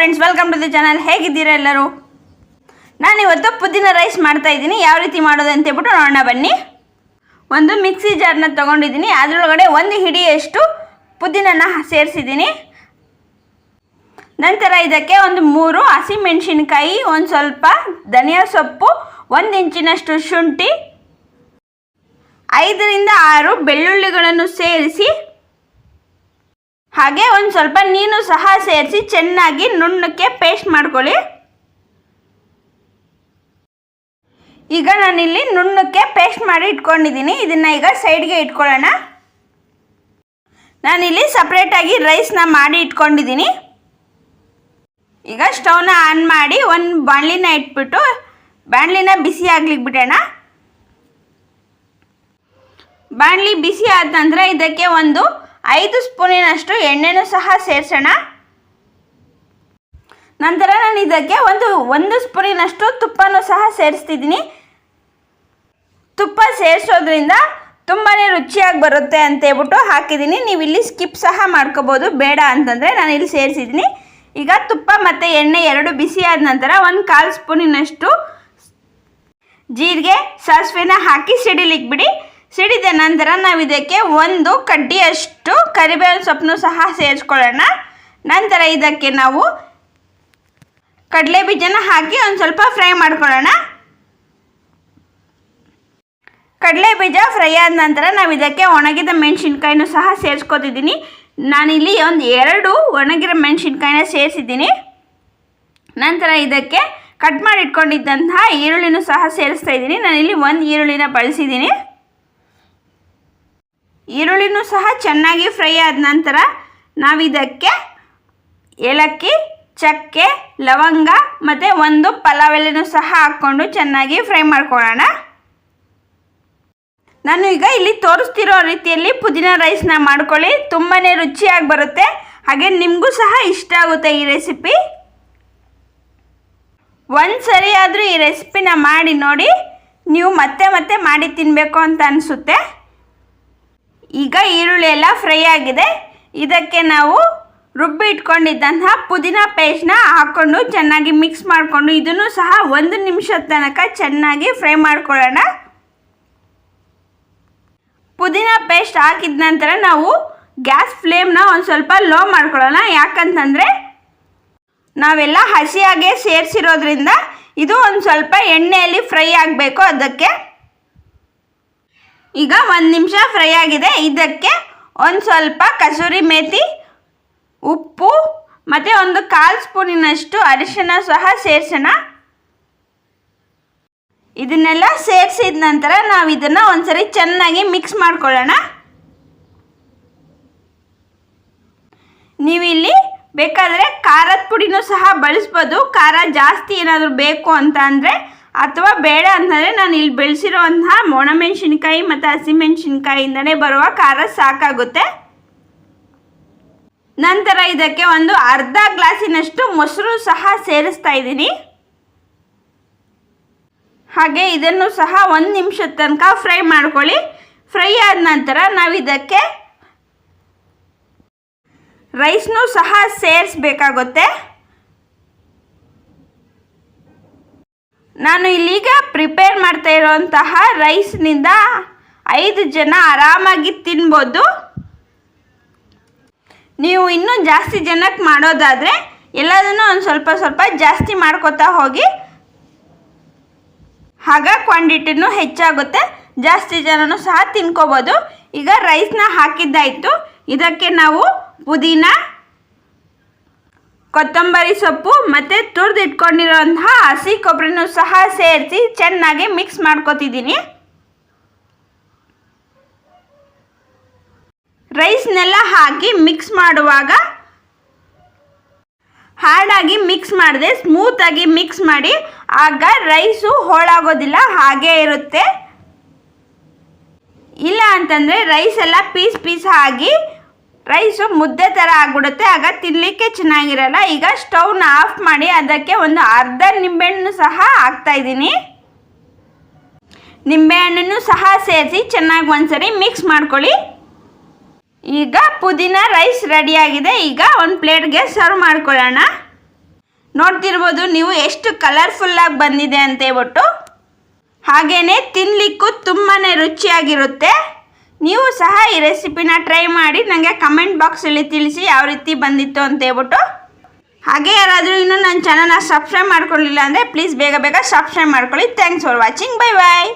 Friends welcome to the channel ಹೇಗಿದ್ದೀರಾ ಎಲ್ಲರೂ? ನಾನು ಇವತ್ತು ಪುದೀನ ರೈಸ್ ಮಾಡ್ತಾ ಇದ್ದೀನಿ. ಯಾವ ರೀತಿ ಮಾಡೋದು ಅಂತ ಹೇಳ್ಬಿಟ್ಟು ನೋಡೋಣ ಬನ್ನಿ. ಒಂದು ಮಿಕ್ಸಿ ಜಾರ್ನ ತೊಗೊಂಡಿದ್ದೀನಿ. ಅದರೊಳಗಡೆ ಒಂದು ಹಿಡಿಯಷ್ಟು ಪುದೀನನ ಸೇರಿಸಿದ್ದೀನಿ. ನಂತರ ಇದಕ್ಕೆ ಒಂದು ಮೂರು ಹಸಿಮೆಣಸಿನ್ಕಾಯಿ, ಒಂದು ಸ್ವಲ್ಪ ಧನಿಯಾ ಸೊಪ್ಪು, ಒಂದು ಇಂಚಿನಷ್ಟು ಶುಂಠಿ, ಐದರಿಂದ ಆರು ಬೆಳ್ಳುಳ್ಳಿಗಳನ್ನು ಸೇರಿಸಿ ಹಾಗೆ ಒಂದು ಸ್ವಲ್ಪ ನೀನು ಸಹ ಸೇರಿಸಿ ಚೆನ್ನಾಗಿ ನುಣ್ಣಕ್ಕೆ ಪೇಸ್ಟ್ ಮಾಡ್ಕೊಳ್ಳಿ. ಈಗ ನಾನಿಲ್ಲಿ ನುಣ್ಣಕ್ಕೆ ಪೇಸ್ಟ್ ಮಾಡಿ ಇಟ್ಕೊಂಡಿದ್ದೀನಿ. ಇದನ್ನು ಈಗ ಸೈಡ್ಗೆ ಇಟ್ಕೊಳ್ಳೋಣ. ನಾನಿಲ್ಲಿ ಸಪ್ರೇಟಾಗಿ ರೈಸ್ನ ಮಾಡಿ ಇಟ್ಕೊಂಡಿದ್ದೀನಿ. ಈಗ ಸ್ಟವ್ನ ಆನ್ ಮಾಡಿ ಒಂದು ಬಾಣಲಿನ ಇಟ್ಬಿಟ್ಟು ಬಾಣಲಿನ ಬಿಸಿ ಆಗ್ಲಿಕ್ಕೆ ಬಿಡೋಣ. ಬಾಣಲಿ ಬಿಸಿ ಆದ ನಂತರ ಇದಕ್ಕೆ ಒಂದು ಐದು ಸ್ಪೂನಿನಷ್ಟು ಎಣ್ಣೆನೂ ಸಹ ಸೇರಿಸೋಣ. ನಂತರ ನಾನು ಇದಕ್ಕೆ ಒಂದು ಒಂದು ಸ್ಪೂನಿನಷ್ಟು ತುಪ್ಪನೂ ಸಹ ಸೇರಿಸ್ತಿದ್ದೀನಿ. ತುಪ್ಪ ಸೇರಿಸೋದ್ರಿಂದ ತುಂಬಾ ರುಚಿಯಾಗಿ ಬರುತ್ತೆ ಅಂತ ಹೇಳ್ಬಿಟ್ಟು ಹಾಕಿದ್ದೀನಿ. ನೀವು ಇಲ್ಲಿ ಸ್ಕಿಪ್ ಸಹ ಮಾಡ್ಕೋಬೋದು, ಬೇಡ ಅಂತಂದರೆ ನಾನು ಇಲ್ಲಿ ಸೇರಿಸಿದ್ದೀನಿ. ಈಗ ತುಪ್ಪ ಮತ್ತು ಎಣ್ಣೆ ಎರಡು ಬಿಸಿ ಆದ ನಂತರ ಒಂದು ಕಾಲು ಸ್ಪೂನಿನಷ್ಟು ಜೀರಿಗೆ, ಸಾಸಿವೆನ ಹಾಕಿ ಸಿಡಿಲಿಕ್ಕೆ ಬಿಡಿ ಸಿಡಿದ ನಂತರ ನಾವು ಇದಕ್ಕೆ ಒಂದು ಕಡ್ಡಿಯಷ್ಟು ಕರಿಬೇವಿನ ಸೊಪ್ಪನ್ನು ಸಹ ಸೇರಿಸ್ಕೊಳ್ಳೋಣ. ನಂತರ ಇದಕ್ಕೆ ನಾವು ಕಡಲೆ ಬೀಜನ ಹಾಕಿ ಒಂದು ಸ್ವಲ್ಪ ಫ್ರೈ ಮಾಡ್ಕೊಳ್ಳೋಣ. ಕಡಲೆ ಬೀಜ ಫ್ರೈ ಆದ ನಂತರ ನಾವು ಇದಕ್ಕೆ ಒಣಗಿದ ಮೆಣಸಿನ್ಕಾಯಿನೂ ಸಹ ಸೇರಿಸ್ಕೊತಿದ್ದೀನಿ. ನಾನಿಲ್ಲಿ ಒಂದು ಎರಡು ಒಣಗಿರೋ ಮೆಣಸಿನ್ಕಾಯಿನ ಸೇರಿಸಿದ್ದೀನಿ. ನಂತರ ಇದಕ್ಕೆ ಕಟ್ ಮಾಡಿ ಇಟ್ಕೊಂಡಿದ್ದಂತಹ ಈರುಳ್ಳಿನೂ ಸಹ ಸೇರಿಸ್ತಾ ಇದ್ದೀನಿ. ನಾನಿಲ್ಲಿ ಒಂದು ಈರುಳ್ಳಿನ ಬಳಸಿದ್ದೀನಿ. ಈರುಳ್ಳಿನೂ ಸಹ ಚೆನ್ನಾಗಿ ಫ್ರೈ ಆದ ನಂತರ ನಾವಿದಕ್ಕೆ ಏಲಕ್ಕಿ, ಚಕ್ಕೆ, ಲವಂಗ ಮತ್ತು ಒಂದು ಪಲಾವ್ ಎಲೆನೂ ಸಹ ಹಾಕ್ಕೊಂಡು ಚೆನ್ನಾಗಿ ಫ್ರೈ ಮಾಡ್ಕೊಳ್ಳೋಣ. ನಾನು ಈಗ ಇಲ್ಲಿ ತೋರಿಸ್ತಿರೋ ರೀತಿಯಲ್ಲಿ ಪುದೀನ ರೈಸ್ನ ಮಾಡ್ಕೊಳ್ಳಿ. ತುಂಬಾ ರುಚಿಯಾಗಿ ಬರುತ್ತೆ. ಹಾಗೆ ನಿಮಗೂ ಸಹ ಇಷ್ಟ ಆಗುತ್ತೆ ಈ ರೆಸಿಪಿ. ಒಂದು ಸರಿ ಆದರೂ ಈ ರೆಸಿಪಿನ ಮಾಡಿ ನೋಡಿ. ನೀವು ಮತ್ತೆ ಮತ್ತೆ ಮಾಡಿ ತಿನ್ನಬೇಕು ಅಂತ ಅನಿಸುತ್ತೆ. ಈಗ ಈರುಳ್ಳಿ ಎಲ್ಲ ಫ್ರೈ ಆಗಿದೆ. ಇದಕ್ಕೆ ನಾವು ರುಬ್ಬಿ ಇಟ್ಕೊಂಡಿದ್ದಂತಹ ಪುದೀನ ಪೇಸ್ಟ್ನ ಹಾಕ್ಕೊಂಡು ಚೆನ್ನಾಗಿ ಮಿಕ್ಸ್ ಮಾಡಿಕೊಂಡು ಇದನ್ನು ಸಹ ಒಂದು ನಿಮಿಷದ ತನಕ ಚೆನ್ನಾಗಿ ಫ್ರೈ ಮಾಡ್ಕೊಳ್ಳೋಣ. ಪುದೀನ ಪೇಸ್ಟ್ ಹಾಕಿದ ನಂತರ ನಾವು ಗ್ಯಾಸ್ ಫ್ಲೇಮ್ನ ಒಂದು ಸ್ವಲ್ಪ ಲೋ ಮಾಡ್ಕೊಳ್ಳೋಣ. ಯಾಕಂತಂದರೆ ನಾವೆಲ್ಲ ಹಸಿಯಾಗೆ ಸೇರಿಸಿರೋದ್ರಿಂದ ಇದು ಒಂದು ಸ್ವಲ್ಪ ಎಣ್ಣೆಯಲ್ಲಿ ಫ್ರೈ ಆಗಬೇಕು ಅದಕ್ಕೆ. ಈಗ ಒಂದು ನಿಮಿಷ ಫ್ರೈ ಆಗಿದೆ. ಇದಕ್ಕೆ ಒಂದು ಸ್ವಲ್ಪ ಕಸೂರಿ ಮೇಥಿ ಉಪ್ಪು, ಮತ್ತು ಒಂದು ಕಾಲು ಸ್ಪೂನಿನಷ್ಟು ಅರಿಶಿನ ಸಹ ಸೇರಿಸೋಣ. ಇದನ್ನೆಲ್ಲ ಸೇರಿಸಿದ ನಂತರ ನಾವು ಇದನ್ನು ಒಂದ್ಸರಿ ಚೆನ್ನಾಗಿ ಮಿಕ್ಸ್ ಮಾಡ್ಕೊಳ್ಳೋಣ. ನೀವಿಲ್ಲಿ ಬೇಕಾದರೆ ಖಾರದ ಪುಡಿನೂ ಸಹ ಬಳಸ್ಬೋದು. ಖಾರ ಜಾಸ್ತಿ ಏನಾದರೂ ಬೇಕು ಅಂತ ಅಂದರೆ ಅಥವಾ ಬೇಡ ಅಂತಂದರೆ ನಾನು ಇಲ್ಲಿ ಬೆಳೆಸಿರೋಂತಹ ಒಣಮೆಣಸಿನ್ಕಾಯಿ ಮತ್ತು ಹಸಿಮೆಣಸಿನ್ಕಾಯಿಂದನೇ ಬರುವ ಖಾರ ಸಾಕಾಗುತ್ತೆ. ನಂತರ ಇದಕ್ಕೆ ಒಂದು ಅರ್ಧ ಗ್ಲಾಸಿನಷ್ಟು ಮೊಸರು ಸಹ ಸೇರಿಸ್ತಾ ಇದ್ದೀನಿ. ಹಾಗೆ ಇದನ್ನು ಸಹ ಒಂದು ನಿಮಿಷದ ತನಕ ಫ್ರೈ ಮಾಡ್ಕೊಳ್ಳಿ. ಫ್ರೈ ಆದ ನಂತರ ನಾವು ಇದಕ್ಕೆ ರೈಸ್ನೂ ಸಹ ಸೇರಿಸ್ಬೇಕಾಗುತ್ತೆ. ನಾನು ಇಲ್ಲೀಗ ಪ್ರಿಪೇರ್ ಮಾಡ್ತಾ ಇರೋಂತಹ ರೈಸ್ನಿಂದ ಐದು ಜನ ಆರಾಮಾಗಿ ತಿನ್ಬೋದು. ನೀವು ಇನ್ನೂ ಜಾಸ್ತಿ ಜನಕ್ಕೆ ಮಾಡೋದಾದರೆ ಎಲ್ಲದನ್ನು ಒಂದು ಸ್ವಲ್ಪ ಸ್ವಲ್ಪ ಜಾಸ್ತಿ ಮಾಡ್ಕೋತಾ ಹೋಗಿ. ಆಗ ಕ್ವಾಂಟಿಟಿನೂ ಹೆಚ್ಚಾಗುತ್ತೆ. ಜಾಸ್ತಿ ಜನನು ಸಹ ತಿನ್ಕೋಬೋದು. ಈಗ ರೈಸ್ನ ಹಾಕಿದ್ದಾಯಿತು. ಇದಕ್ಕೆ ನಾವು ಪುದೀನ ಕೊತ್ತಂಬರಿ ಸೊಪ್ಪು ಮತ್ತು ತುರಿದಿಟ್ಕೊಂಡಿರೋಂತಹ ಹಸಿ ಕೊಬ್ಬರಿನೂ ಸಹ ಸೇರಿಸಿ ಚೆನ್ನಾಗಿ ಮಿಕ್ಸ್ ಮಾಡ್ಕೊತಿದ್ದೀನಿ. ರೈಸ್ನೆಲ್ಲ ಹಾಕಿ ಮಿಕ್ಸ್ ಮಾಡುವಾಗ ಹಾರ್ಡಾಗಿ ಮಿಕ್ಸ್ ಮಾಡಿದೆ ಸ್ಮೂತಾಗಿ ಮಿಕ್ಸ್ ಮಾಡಿ ಆಗ ರೈಸು ಹೋಳಾಗೋದಿಲ್ಲ, ಹಾಗೇ ಇರುತ್ತೆ. ಇಲ್ಲ ಅಂತಂದರೆ ರೈಸ್ ಎಲ್ಲ ಪೀಸ್ ಪೀಸ್ ಆಗಿ ರೈಸು ಮುದ್ದೆ ಥರ ಆಗ್ಬಿಡುತ್ತೆ. ಆಗ ತಿನ್ನಲಿಕ್ಕೆ ಚೆನ್ನಾಗಿರಲ್ಲ. ಈಗ ಸ್ಟವ್ನ ಆಫ್ ಮಾಡಿ ಅದಕ್ಕೆ ಒಂದು ಅರ್ಧ ನಿಂಬೆಹಣ್ಣು ಸಹ ಹಾಕ್ತಾಯಿದ್ದೀನಿ ನಿಂಬೆಹಣ್ಣನ್ನು ಸಹ ಸೇರಿಸಿ ಚೆನ್ನಾಗಿ ಒಂದ್ಸರಿ ಮಿಕ್ಸ್ ಮಾಡ್ಕೊಳ್ಳಿ. ಈಗ ಪುದೀನ ರೈಸ್ ರೆಡಿಯಾಗಿದೆ ಈಗ ಒಂದು ಪ್ಲೇಟ್ಗೆ ಸರ್ವ್ ಮಾಡ್ಕೊಳ್ಳೋಣ. ನೋಡ್ತಿರ್ಬೋದು ನೀವು ಎಷ್ಟು ಕಲರ್ಫುಲ್ಲಾಗಿ ಬಂದಿದೆ ಅಂತ ಹೇಳ್ಬಿಟ್ಟು ಹಾಗೆಯೇ ತಿನ್ನಲಿಕ್ಕೂ ತುಂಬಾ ರುಚಿಯಾಗಿರುತ್ತೆ. ನೀವು ಸಹ ಈ ರೆಸಿಪಿನ ಟ್ರೈ ಮಾಡಿ ನನಗೆ ಕಮೆಂಟ್ ಬಾಕ್ಸಲ್ಲಿ ತಿಳಿಸಿ ಯಾವ ರೀತಿ ಬಂದಿತ್ತು ಅಂತ ಹೇಳ್ಬಿಟ್ಟು. ಹಾಗೆ ಯಾರಾದರೂ ಇನ್ನೂ ನನ್ನ ಚಾನಲ್ನ ಸಬ್ಸ್ಕ್ರೈಬ್ ಮಾಡ್ಕೊಳ್ಳಿಲ್ಲ ಅಂದರೆ ಪ್ಲೀಸ್ ಬೇಗ ಬೇಗ ಸಬ್ಸ್ಕ್ರೈಬ್ ಮಾಡ್ಕೊಳ್ಳಿ. Thanks for watching bye bye